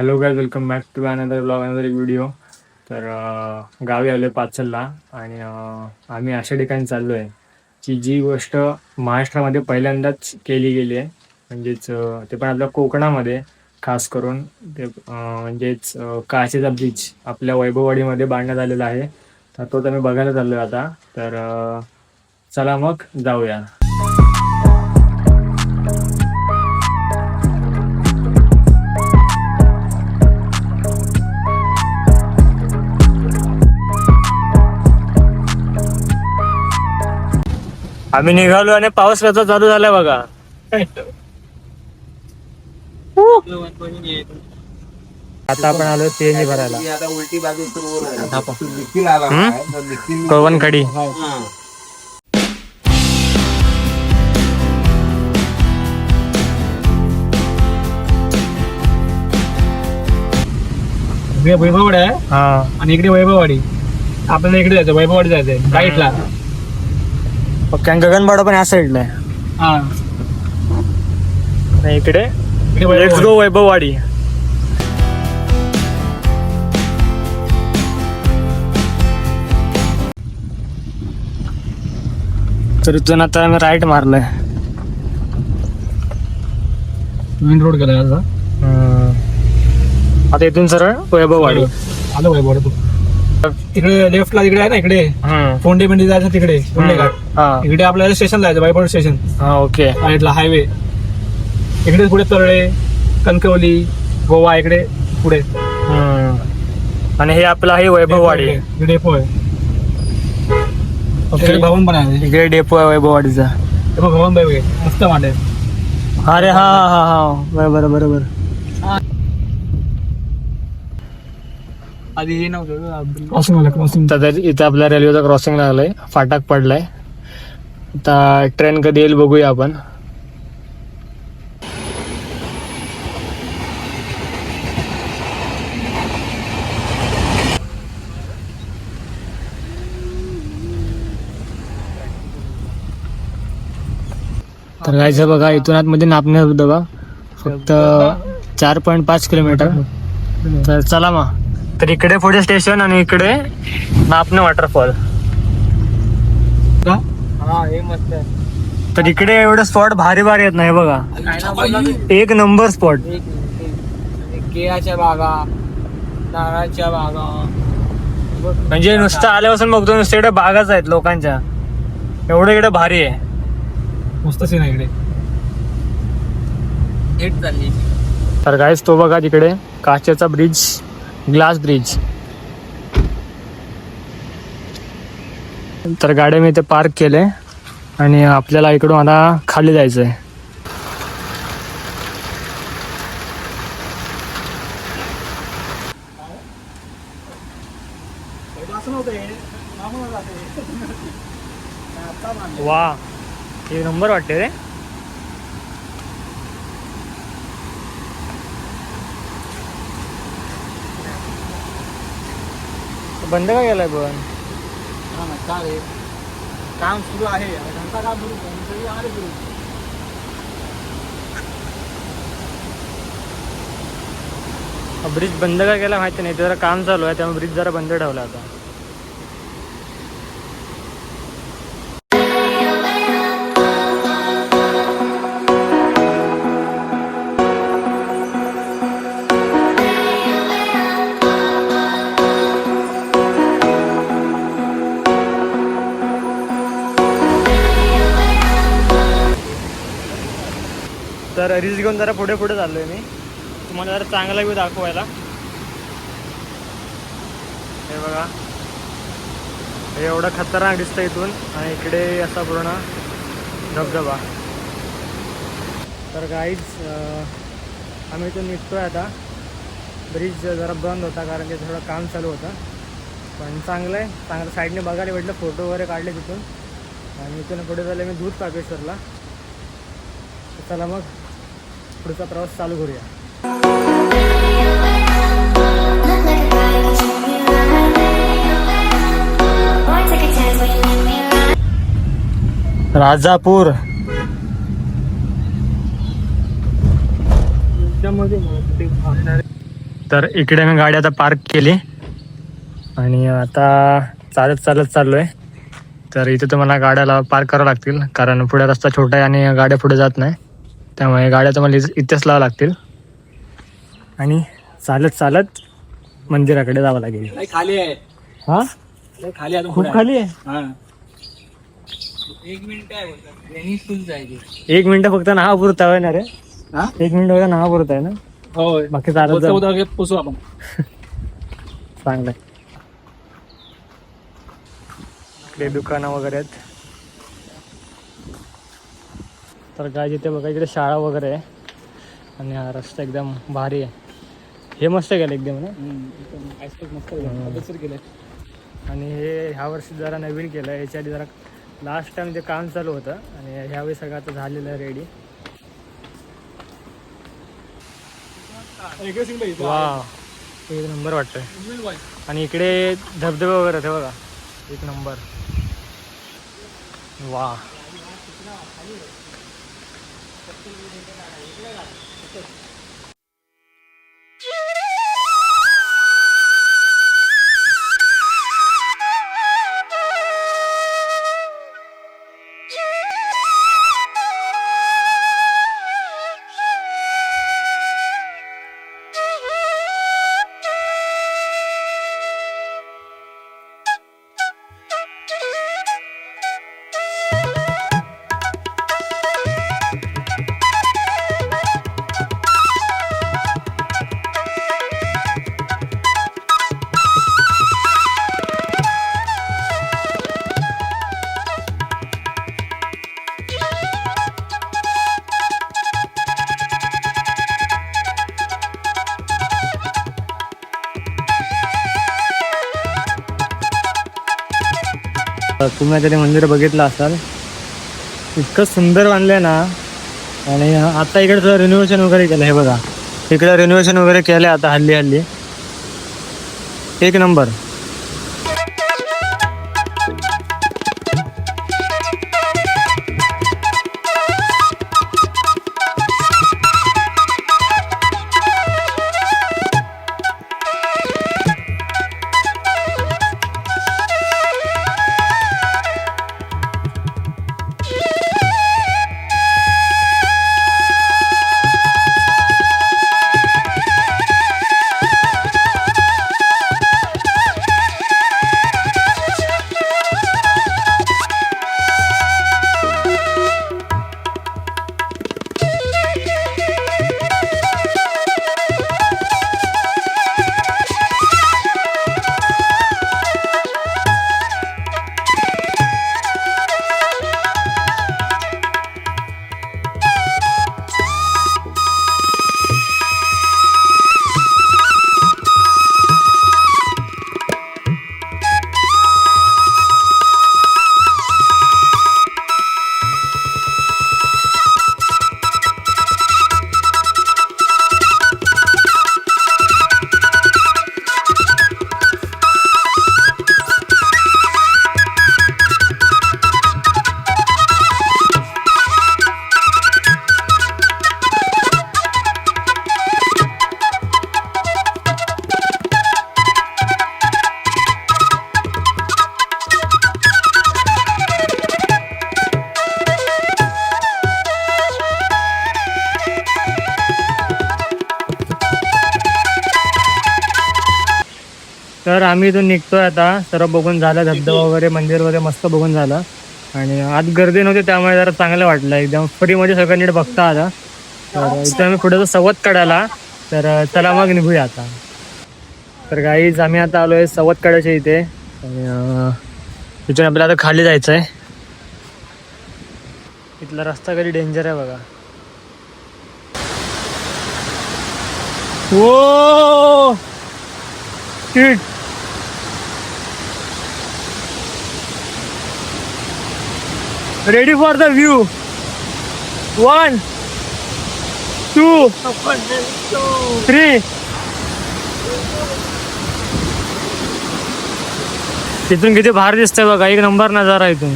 Hello guys welcome back to another blog another एक video तर गावी आलो आहे पाचलला आणि आम्ही अशा ठिकाणी चाललो आहे की जी गोष्ट महाराष्ट्रामध्ये पहिल्यांदाच केली गेली आहे. म्हणजेच ते पण आपल्या कोकणामध्ये खास करून ते म्हणजेच काचेचा ब्रिज आपल्या वैभववाडीमध्ये बांधण्यात आलेला आहे. तर तो तर मी बघायला चाललो आहे आता. तर चला मग जाऊया. आम्ही निघालो आणि पाऊस कसा चालू झालाय बघा. आता आपण आलो तेल भरायला. हा. हे वैभववाडी आहे? हा. आणि इकडे वैभववाडी. आपल्याला इकडे जायचं वैभववाडी जायचंय राईटला ओके आणि गगनबाडा पण या साईडला आहे. हा. आणि इकडे लेट्स. गो वैभववाडी. तर इथून आता आम्ही राईट मारलाय. मेन रोड गेला आता आता इथून सरळ वैभववाडी. आलं वैभववाडी बघ. तिकडे लेफ्टला तिकडे आहे ना इकडे. फोंडे पिंडी जायचं तिकडे फोंडे घाट. इकडे आपल्याला स्टेशन जायचं वैभव स्टेशन. हा ओके. हायवे. इकडे पुढे तळळे कणकवली गोवा इकडे पुढे. आणि हे आपलं आहे वैभववाडी. डेपो आहे. भवन पण आहे. इकडे डेपो आहे वैभववाडीचा. भवन बाई मस्त वाट आहे. अरे हा हा हा. बरोबर बरोबर. आधी हे नव्हतं क्रॉसिंग आलं क्रॉसिंग तर इथं आपल्या रेल्वेचा क्रॉसिंग लागलाय. फाटक पडलाय. आता ट्रेन कधी येईल बघूया आपण. तर जायचं बघा इथून आतमध्ये नापणे धबधबा फक्त चार पॉईंट पाच किलोमीटर. तर चला मग. तर इकडे पुढे स्टेशन आणि इकडे नापणे वॉटरफॉल हा हे मस्त आहे. तर इकडे एवढे स्पॉट भारी भारी आहेत नाही बघा. एक नंबर स्पॉट केळाच्या बागा नारळाच्या बागा. म्हणजे नुसतं आल्यापासून बघतो नुसतं इकडे बागाच आहेत लोकांच्या. एवढं इकडे भारी आहे. मस्त सीन आहे इकडे. हिट झाली तर गाईस तो बघा तिकडे काचेचा ब्रिज ग्लास ब्रिज. तर गाड्या मी इथे पार्क केले आणि आपल्याला इकडून आता खाली जायचं आहे वा हे नंबर वाटते रे. बंद का केलाय पण? काम सुरू आहे. घंटा काम सुरू? तरी आले सुरू. ब्रिज बंद का केला माहिती नाही. ते जरा काम चालू आहे त्यामुळे ब्रिज जरा बंद ठेवला आता. तर रील्स घेऊन जरा पुढे पुढे चाललोय मी. तुम्हाला जरा चांगला व्ह्यू दाखवायला. हे बघा. हे एवढं खतरनाक दिसतं इथून. आणि इकडे असा पूर्ण धबधबा. तर गाईज आम्ही इथून निघतोय आता. ब्रिज जरा बंद होता कारण की थोडं काम चालू होतं. पण चांगलं आहे चांगलं साईडने बघायला भेटलं. फोटो वगैरे काढले तिथून. आणि इथून पुढे झालं मी दूध कापेश्वरला. चला मग. पुढचा प्रवास चालू करूया. राजापूर. तर इकडे मी गाडी आता पार्क केली. आणि आता चालत चालत चाललोय. तर इथे तुम्हाला गाड्याला पार्क करावं लागतील. कारण पुढे रस्ता छोटा आहे आणि गाड्या पुढे जात नाही. त्यामुळे गाड्या तुम्हाला इथे- इथेच लावा लागतील. आणि चालत चालत मंदिराकडे जावं लागेल. खाली आहे. हा? खाली अजून खूप खाली आहे? आहे. हा. एक मिनिट आहे एक मिनिट फक्त नाहा पुरता आहे ना रे? हा? एक मिनिट फक्त नाहा पुरता आहे ना? होय. बाकी चालत पोचू आपण. चांगलं आहे. दुकानं वगैरे आहेत. तर काय तिथे बघा इकडे शाळा वगैरे आहे. आणि हा रस्ता एकदम भारी आहे. हे मस्त गेलं एकदम मस्त हा. आणि हे ह्या वर्षी जरा नवीन केलं याच्या आधी जरा लास्ट टाइम ते काम चालू होतं आणि ह्यावेळी सगळं आता झालेलं आहे रेडी वा एक नंबर वाटतंय. आणि इकडे धबधबे वगैरे आहेत हे बघा. एक नंबर वा 그래가지고. तुम्ही तरी मंदिर बघितलं असाल. इतकं सुंदर बांधलंय ना. आणि आता इकडे थोडं रिनोव्हेशन वगैरे केलं हे बघा. इकडे रिनोव्हेशन वगैरे केलं आता हल्ली हल्ली एक नंबर. तर आम्ही इथून निघतोय आता. सर्व बघून झालं धबधबा वगैरे मंदिर वगैरे मस्त बघून झालं. आणि आज गर्दी नव्हती त्यामुळे जरा चांगलं वाटलं. एकदम फ्रीमध्ये सगळं नीट बघता आलं. तर इथं आम्ही पुढे सवत काढायला तर चला मग निघूया आता. तर गाईज आम्ही आता आलोय सवत काढायच्या इथे. आणि इथून आपल्याला आता खाली जायचं आहे इथला रस्ता कधी डेंजर आहे बघा. ओ Ready for the view. One, two, three. इथून किती भार दिसतंय बघा एक नंबर नजारा इथून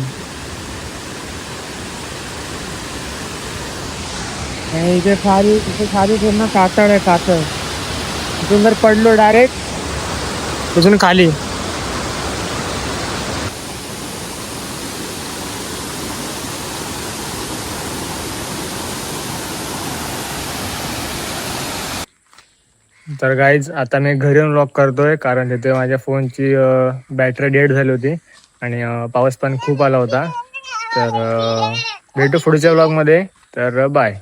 इथे खाली इथे खाली पूर्ण कातळ आहे कातळ तिथून जर पडलो डायरेक्ट तिथून खाली तर गाईज आता मी घरी येऊन लॉक करतोय कारण तिथे माझ्या फोनची बॅटरी डेड झाली होती आणि पाऊस पण खूप आला होता. तर भेटू पुढच्या ब्लॉगमध्ये तर बाय